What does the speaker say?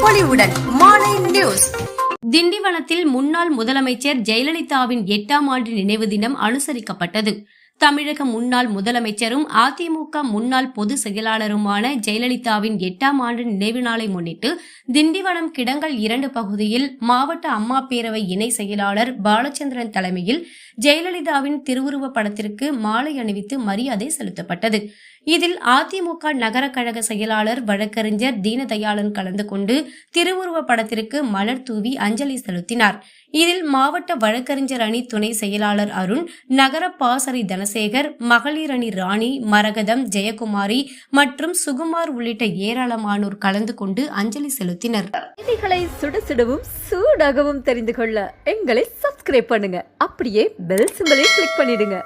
மாலை நியூஸ். திண்டிவனத்தில் முன்னாள் முதலமைச்சர் ஜெயலலிதாவின் எட்டாம் ஆண்டு நினைவு தினம் அனுசரிக்கப்பட்டது. தமிழக முன்னாள் முதலமைச்சரும் அதிமுக முன்னாள் பொதுச் செயலாளருமான ஜெயலலிதாவின் எட்டாம் ஆண்டு நினைவு நாளை முன்னிட்டு திண்டிவனம் கிடங்கல் இரண்டு பகுதியில் மாவட்ட அம்மா பேரவை இணை செயலாளர் பாலச்சந்திரன் தலைமையில் ஜெயலலிதாவின் திருவுருவப் படத்திற்கு மாலை அணிவித்து மரியாதை செலுத்தப்பட்டது. இதில் அதிமுக நகர கழக செயலாளர் வழக்கறிஞர் தீனதயாளன் கலந்து கொண்டு திருவுருவப் படத்திற்கு மலர் தூவி அஞ்சலி செலுத்தினார். இதில் மாவட்ட வழக்கறிஞர் அணி துணை செயலாளர் அருண் நகர பாசறை தனசேகர் மகளிர் அணி ராணி மரகதம் ஜெயக்குமாரி மற்றும் சுகுமார் உள்ளிட்ட ஏராளமானோர் கலந்து கொண்டு அஞ்சலி செலுத்தினர். செய்திகளை சுட சுடவும் சூடாகவும் தெரிந்து கொள்ள எங்களை சப்ஸ்கிரைப் பண்ணுங்க. அப்படியே பெல் சிம்பலையும் கிளிக் பண்ணிடுங்க.